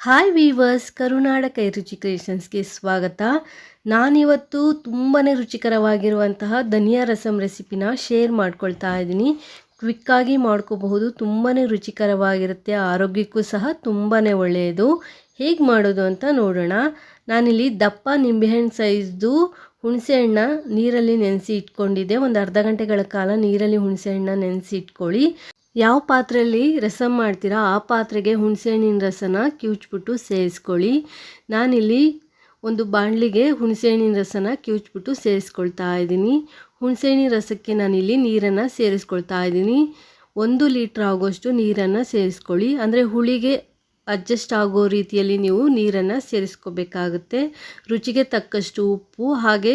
Hi viewers ಕರುನಾಡ ಕೈ ರುಚಿ ಕ್ರಿಯೇಷನ್ಸ್ಗೆ ಸ್ವಾಗತ. ನಾನಿವತ್ತು ತುಂಬಾ ರುಚಿಕರವಾಗಿರುವಂತಹ ಧನಿಯಾ ರಸಂ ರೆಸಿಪಿನ ಶೇರ್ ಮಾಡ್ಕೊಳ್ತಾ ಇದ್ದೀನಿ. ಕ್ವಿಕ್ಕಾಗಿ ಮಾಡ್ಕೋಬಹುದು ತುಂಬಾ ರುಚಿಕರವಾಗಿರುತ್ತೆ, ಆರೋಗ್ಯಕ್ಕೂ ಸಹ ತುಂಬಾ ಒಳ್ಳೆಯದು. ಹೇಗೆ ಮಾಡೋದು ಅಂತ ನೋಡೋಣ. ನಾನಿಲ್ಲಿ ದಪ್ಪ ನಿಂಬೆಹಣ್ಣು ಸೈಜ್ದು ಹುಣಸೆಹಣ್ಣ ನೀರಲ್ಲಿ ನೆನೆಸಿ ಇಟ್ಕೊಂಡಿದ್ದೆ. ಒಂದು ಅರ್ಧ ಗಂಟೆಗಳ ಕಾಲ ನೀರಲ್ಲಿ ಹುಣಸೆಹಣ್ಣ ನೆನೆಸಿ ಇಟ್ಕೊಳ್ಳಿ. ಯಾವ ಪಾತ್ರೆಯಲ್ಲಿ ರಸಮ್ ಮಾಡ್ತೀರಾ, ಆ ಪಾತ್ರೆಗೆ ಹುಣಸೆಹಣ್ಣಿನ ರಸನ ಕಿವುಚ್ಬಿಟ್ಟು ಸೇರಿಸ್ಕೊಳ್ಳಿ. ನಾನಿಲ್ಲಿ ಒಂದು ಬಾಣಲಿಗೆ ಹುಣಸೆಹಣ್ಣಿನ ರಸನ ಕಿವುಚ್ಬಿಟ್ಟು ಸೇರಿಸ್ಕೊಳ್ತಾ ಇದ್ದೀನಿ. ಹುಣಸೆಹಣ್ಣಿನ ರಸಕ್ಕೆ ನಾನಿಲ್ಲಿ ನೀರನ್ನು ಸೇರಿಸ್ಕೊಳ್ತಾ ಇದ್ದೀನಿ. ಒಂದು ಲೀಟ್ರ್ ಆಗೋಷ್ಟು ನೀರನ್ನು ಸೇರಿಸ್ಕೊಳ್ಳಿ. ಅಂದರೆ ಹುಳಿಗೆ ಅಡ್ಜಸ್ಟ್ ಆಗೋ ರೀತಿಯಲ್ಲಿ ನೀವು ನೀರನ್ನು ಸೇರಿಸ್ಕೋಬೇಕಾಗುತ್ತೆ. ರುಚಿಗೆ ತಕ್ಕಷ್ಟು ಉಪ್ಪು, ಹಾಗೆ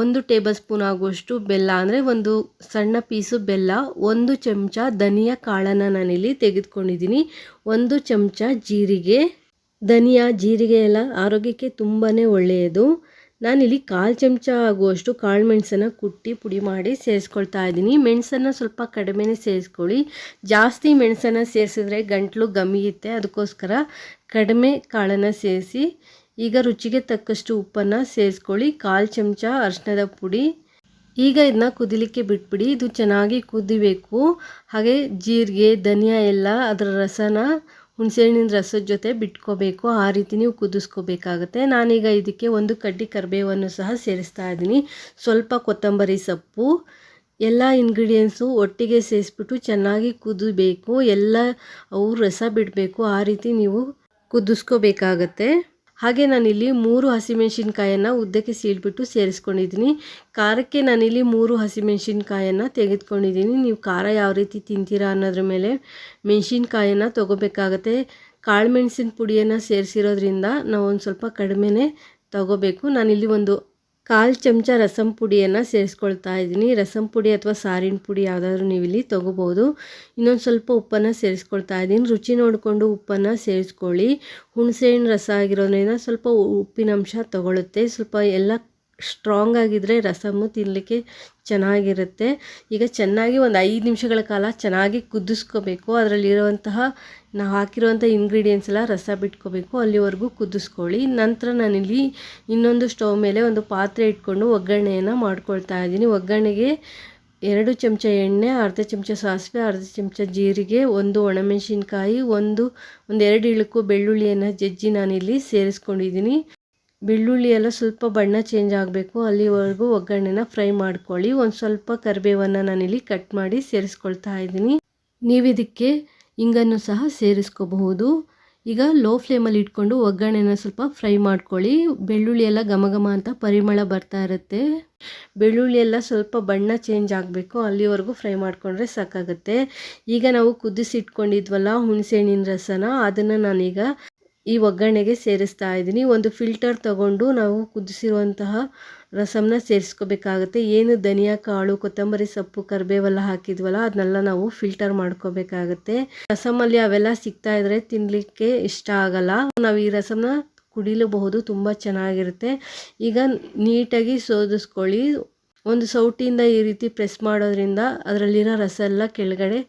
ಒಂದು ಟೇಬಲ್ ಸ್ಪೂನ್ ಆಗುವಷ್ಟು ಬೆಲ್ಲ ಅಂದರೆ ಒಂದು ಸಣ್ಣ ಪೀಸು ಬೆಲ್ಲ, ಒಂದು ಚಮಚ ಧನಿಯಾ ಕಾಳನ್ನು ನಾನಿಲ್ಲಿ ತೆಗೆದುಕೊಂಡಿದ್ದೀನಿ. ಒಂದು ಚಮಚ ಜೀರಿಗೆ. ಧನಿಯಾ, ಜೀರಿಗೆ ಎಲ್ಲ ಆರೋಗ್ಯಕ್ಕೆ ತುಂಬಾ ಒಳ್ಳೆಯದು. ನಾನಿಲ್ಲಿ ಕಾಲು ಚಮಚ ಆಗುವಷ್ಟು ಕಾಳು ಮೆಣಸನ್ನು ಕುಟ್ಟಿ ಪುಡಿ ಮಾಡಿ ಸೇರಿಸ್ಕೊಳ್ತಾ ಇದ್ದೀನಿ. ಮೆಣಸನ್ನು ಸ್ವಲ್ಪ ಕಡಿಮೆನೇ ಸೇರಿಸ್ಕೊಳ್ಳಿ. ಜಾಸ್ತಿ ಮೆಣಸನ್ನು ಸೇರಿಸಿದ್ರೆ ಗಂಟಲು ಗಮಿಯುತ್ತೆ ಅದಕ್ಕೋಸ್ಕರ ಕಡಿಮೆ ಕಾಳನ್ನು ಸೇರಿಸಿ ಈಗ ರುಚಿಗೆ ತಕ್ಕಷ್ಟು ಉಪ್ಪನ್ನು ಸೇರಿಸ್ಕೊಳ್ಳಿ. ಕಾಲು ಚಮಚ ಅರಿಶಿನದ ಪುಡಿ. ಈಗ ಇದನ್ನ ಕುದಿಲಿಕ್ಕೆ ಬಿಟ್ಬಿಡಿ. ಇದು ಚೆನ್ನಾಗಿ ಕುದಿಬೇಕು. ಹಾಗೆ ಜೀರಿಗೆ, ಧನಿಯಾ ಎಲ್ಲ ಅದರ ರಸನ ಹುಣಸೆಹಣ್ಣಿನ ರಸದ ಜೊತೆ ಬಿಟ್ಕೋಬೇಕು. ಆ ರೀತಿ ನೀವು ಕುದಿಸ್ಕೋಬೇಕಾಗತ್ತೆ. ನಾನೀಗ ಇದಕ್ಕೆ ಒಂದು ಕಡ್ಡಿ ಕರಿಬೇವನ್ನು ಸಹ ಸೇರಿಸ್ತಾ ಇದ್ದೀನಿ. ಸ್ವಲ್ಪ ಕೊತ್ತಂಬರಿ ಸೊಪ್ಪು. ಎಲ್ಲ ಇಂಗ್ರೀಡಿಯೆಂಟ್ಸು ಒಟ್ಟಿಗೆ ಸೇರಿಸ್ಬಿಟ್ಟು ಚೆನ್ನಾಗಿ ಕುದಿಬೇಕು. ಎಲ್ಲ ಅವು ರಸ ಬಿಡಬೇಕು. ಆ ರೀತಿ ನೀವು ಕುದಿಸ್ಕೋಬೇಕಾಗತ್ತೆ. ಹಾಗೆ ನಾನಿಲ್ಲಿ ಮೂರು ಹಸಿಮೆಣಸಿನ್ಕಾಯನ್ನು ಉದ್ದಕ್ಕೆ ಸೀಳ್ಬಿಟ್ಟು ಸೇರಿಸ್ಕೊಂಡಿದ್ದೀನಿ. ಖಾರಕ್ಕೆ ನಾನಿಲ್ಲಿ ಮೂರು ಹಸಿಮೆಣಸಿನ್ಕಾಯನ್ನು ತೆಗೆದುಕೊಂಡಿದ್ದೀನಿ. ನೀವು ಖಾರ ಯಾವ ರೀತಿ ತಿಂತೀರಾ ಅನ್ನೋದ್ರ ಮೇಲೆ ಮೆಣಸಿನ್ಕಾಯನ್ನು ತೊಗೋಬೇಕಾಗತ್ತೆ. ಕಾಳು ಮೆಣಸಿನ ಪುಡಿಯನ್ನು ಸೇರಿಸಿರೋದ್ರಿಂದ ನಾವು ಒಂದು ಸ್ವಲ್ಪ ಕಡಿಮೆನೇ ತಗೋಬೇಕು. ನಾನಿಲ್ಲಿ ಒಂದು ಕಾಲು ಚಮಚ ರಸಂ ಪುಡಿಯನ್ನು ಸೇರಿಸ್ಕೊಳ್ತಾ ಇದ್ದೀನಿ. ರಸಂ ಪುಡಿ ಅಥವಾ ಸಾರಿನ ಪುಡಿ ಯಾವುದಾದ್ರೂ ನೀವು ಇಲ್ಲಿ ತೊಗೋಬೋದು. ಇನ್ನೊಂದು ಸ್ವಲ್ಪ ಉಪ್ಪನ್ನು ಸೇರಿಸ್ಕೊಳ್ತಾ ಇದ್ದೀನಿ. ರುಚಿ ನೋಡಿಕೊಂಡು ಉಪ್ಪನ್ನು ಸೇರಿಸ್ಕೊಳ್ಳಿ. ಹುಣಸೆ ಹಣ್ಣು ರಸ ಆಗಿರೋದ್ರಿಂದ ಸ್ವಲ್ಪ ಉಪ್ಪಿನಂಶ ತೊಗೊಳುತ್ತೆ ಸ್ವಲ್ಪ ಎಲ್ಲ ಸ್ಟ್ರಾಂಗ್ ಆಗಿದ್ದರೆ ರಸಮ್ಮು ತಿನ್ನಲಿಕ್ಕೆ ಚೆನ್ನಾಗಿರುತ್ತೆ. ಈಗ ಚೆನ್ನಾಗಿ ಒಂದು ಐದು ನಿಮಿಷಗಳ ಕಾಲ ಚೆನ್ನಾಗಿ ಕುದಿಸ್ಕೋಬೇಕು. ಅದರಲ್ಲಿರುವಂತಹ ನಾವು ಹಾಕಿರುವಂಥ ಇಂಗ್ರೀಡಿಯೆಂಟ್ಸ್ ಎಲ್ಲ ರಸ ಬಿಟ್ಕೋಬೇಕು. ಅಲ್ಲಿವರೆಗೂ ಕುದಿಸ್ಕೊಳ್ಳಿ. ನಂತರ ನಾನಿಲ್ಲಿ ಇನ್ನೊಂದು ಸ್ಟವ್ ಮೇಲೆ ಒಂದು ಪಾತ್ರೆ ಇಟ್ಕೊಂಡು ಒಗ್ಗರಣೆಯನ್ನು ಮಾಡ್ಕೊಳ್ತಾ ಇದ್ದೀನಿ. ಒಗ್ಗರಣೆಗೆ ಎರಡು ಚಮಚ ಎಣ್ಣೆ, ಅರ್ಧ ಚಮಚ ಸಾಸಿವೆ, ಅರ್ಧ ಚಮಚ ಜೀರಿಗೆ, ಒಂದು ಒಣಮೆಣಸಿನ್ಕಾಯಿ, ಒಂದು, ಒಂದೆರಡು ಇಳುಕು ಬೆಳ್ಳುಳ್ಳಿಯನ್ನು ಜಜ್ಜಿ ನಾನಿಲ್ಲಿ ಸೇರಿಸ್ಕೊಂಡಿದ್ದೀನಿ. ಬೆಳ್ಳುಳ್ಳಿ ಎಲ್ಲ ಸ್ವಲ್ಪ ಬಣ್ಣ ಚೇಂಜ್ ಆಗಬೇಕು. ಅಲ್ಲಿವರೆಗೂ ಒಗ್ಗರಣೆನ ಫ್ರೈ ಮಾಡ್ಕೊಳ್ಳಿ. ಒಂದು ಸ್ವಲ್ಪ ಕರಿಬೇವನ್ನು ನಾನಿಲ್ಲಿ ಕಟ್ ಮಾಡಿ ಸೇರಿಸ್ಕೊಳ್ತಾ ಇದ್ದೀನಿ. ನೀವು ಇದಕ್ಕೆ ಇಂಗನ್ನು ಸಹ ಸೇರಿಸ್ಕೋಬಹುದು. ಈಗ ಲೋ ಫ್ಲೇಮಲ್ಲಿ ಇಟ್ಕೊಂಡು ಒಗ್ಗರಣೆನ ಸ್ವಲ್ಪ ಫ್ರೈ ಮಾಡ್ಕೊಳ್ಳಿ. ಬೆಳ್ಳುಳ್ಳಿ ಎಲ್ಲ ಘಮ ಘಮ ಅಂತ ಪರಿಮಳ ಬರ್ತಾ ಇರುತ್ತೆ. ಬೆಳ್ಳುಳ್ಳಿ ಎಲ್ಲ ಸ್ವಲ್ಪ ಬಣ್ಣ ಚೇಂಜ್ ಆಗಬೇಕು. ಅಲ್ಲಿವರೆಗೂ ಫ್ರೈ ಮಾಡಿಕೊಂಡ್ರೆ ಸಾಕಾಗುತ್ತೆ. ಈಗ ನಾವು ಕುದಿಸಿಟ್ಕೊಂಡಿದ್ವಲ್ಲ ಹುಣಸೆಹಣ್ಣಿನ ರಸನ, ಅದನ್ನು ನಾನೀಗ ಈ ಒಗ್ಗರಣೆಗೆ ಸೇರಿಸ್ತಾ ಇದ್ದೀನಿ. ಒಂದು ಫಿಲ್ಟರ್ ತಗೊಂಡು ನಾವು ಕುದಿಸಿರುವಂತಹ ರಸಮ್ನ ಸೇರಿಸ್ಕೋಬೇಕಾಗುತ್ತೆ. ಏನು ಧನಿಯಾ, ಕಾಳು, ಕೊತ್ತಂಬರಿ ಸೊಪ್ಪು, ಕರಿಬೇವೆಲ್ಲ ಹಾಕಿದ್ವಲ್ಲ ಅದನ್ನೆಲ್ಲ ನಾವು ಫಿಲ್ಟರ್ ಮಾಡ್ಕೋಬೇಕಾಗುತ್ತೆ. ರಸಮಲ್ಲಿ ಅವೆಲ್ಲ ಸಿಗ್ತಾ ಇದ್ರೆ ತಿನ್ನಲಿಕ್ಕೆ ಇಷ್ಟ ಆಗಲ್ಲ. ನಾವು ಈ ರಸಮ್ನ ಕುಡಿಲಬಹುದು, ತುಂಬ ಚೆನ್ನಾಗಿರುತ್ತೆ. ಈಗ ನೀಟಾಗಿ ಸೋದಿಸ್ಕೊಳ್ಳಿ. ಒಂದು ಸೌಟಿಯಿಂದ ಈ ರೀತಿ ಪ್ರೆಸ್ ಮಾಡೋದ್ರಿಂದ ಅದರಲ್ಲಿರೋ ರಸ ಎಲ್ಲ ಕೆಳಗಡೆ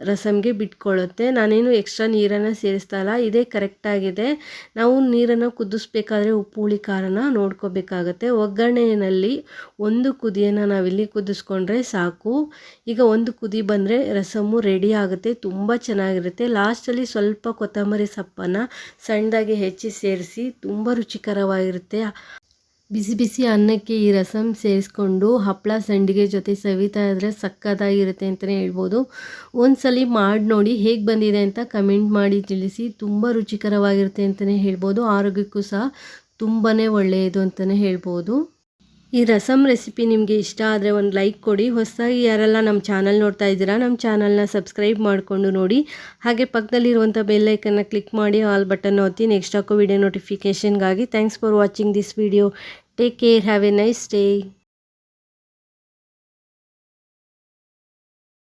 ರಸಮ್ಗೆ ಬಿಟ್ಕೊಳ್ಳುತ್ತೆ. ನಾನೇನು ಎಕ್ಸ್ಟ್ರಾ ನೀರನ್ನು ಸೇರಿಸ್ತಾ ಇಲ್ಲ. ಇದೇ ಕರೆಕ್ಟಾಗಿದೆ ನಾವು ನೀರನ್ನು ಕುದಿಸ್ಬೇಕಾದ್ರೆ ಉಪ್ಪು, ಹುಳಿ, ಖಾರನ ನೋಡ್ಕೋಬೇಕಾಗತ್ತೆ. ಒಗ್ಗರಣೆಯಲ್ಲಿ ಒಂದು ಕುದಿಯನ್ನು ನಾವಿಲ್ಲಿ ಕುದಿಸ್ಕೊಂಡ್ರೆ ಸಾಕು. ಈಗ ಒಂದು ಕುದಿ ಬಂದರೆ ರಸಮು ರೆಡಿ ಆಗುತ್ತೆ. ತುಂಬ ಚೆನ್ನಾಗಿರುತ್ತೆ. ಲಾಸ್ಟಲ್ಲಿ ಸ್ವಲ್ಪ ಕೊತ್ತಂಬರಿ ಸೊಪ್ಪನ್ನು ಸಣ್ಣದಾಗಿ ಹೆಚ್ಚಿ ಸೇರಿಸಿ ತುಂಬ ರುಚಿಕರವಾಗಿರುತ್ತೆ. ಬಿಸಿ ಬಿಸಿ ಅನ್ನಕ್ಕೆ ಈ ರಸಮ್ ಸೇರಿಸ್ಕೊಂಡು ಹಪ್ಪಳ ಸಂಡಿಗೆ ಜೊತೆ ಸವಿತಾ ಇದ್ದರೆ ಸಕ್ಕತ್ತಾಗಿರುತ್ತೆ ಅಂತಲೇ ಹೇಳ್ಬೋದು. ಒಂದ್ಸಲಿ ಮಾಡಿ ನೋಡಿ ಹೇಗೆ ಬಂದಿದೆ ಅಂತ ಕಮೆಂಟ್ ಮಾಡಿ ತಿಳಿಸಿ, ತುಂಬ ರುಚಿಕರವಾಗಿರುತ್ತೆ ಅಂತಲೇ ಹೇಳ್ಬೋದು. ಆರೋಗ್ಯಕ್ಕೂ ಸಹ ತುಂಬಾ ಒಳ್ಳೆಯದು ಅಂತಲೇ ಹೇಳ್ಬೋದು. ಈ ರಸಮ್ ರೆಸಿಪಿ ನಿಮಗೆ ಇಷ್ಟ ಆದರೆ ಒಂದು ಲೈಕ್ ಕೊಡಿ. ಹೊಸದಾಗಿ ಯಾರೆಲ್ಲ ನಮ್ಮ ಚಾನಲ್ ನೋಡ್ತಾ ಇದ್ದೀರಾ ನಮ್ಮ ಚಾನಲ್ನ ಸಬ್ಸ್ಕ್ರೈಬ್ ಮಾಡಿಕೊಂಡು ನೋಡಿ. ಹಾಗೆ ಪಕ್ಕದಲ್ಲಿರುವಂಥ ಬೆಲ್ಲೈಕನ್ನ ಕ್ಲಿಕ್ ಮಾಡಿ, ಆಲ್ ಬಟನ್ ಒತ್ತಿ, ನೆಕ್ಸ್ಟ್ ಹಾಕೋ video ನೋಟಿಫಿಕೇಷನ್ಗಾಗಿ thanks for watching this video Take care. Have a nice day.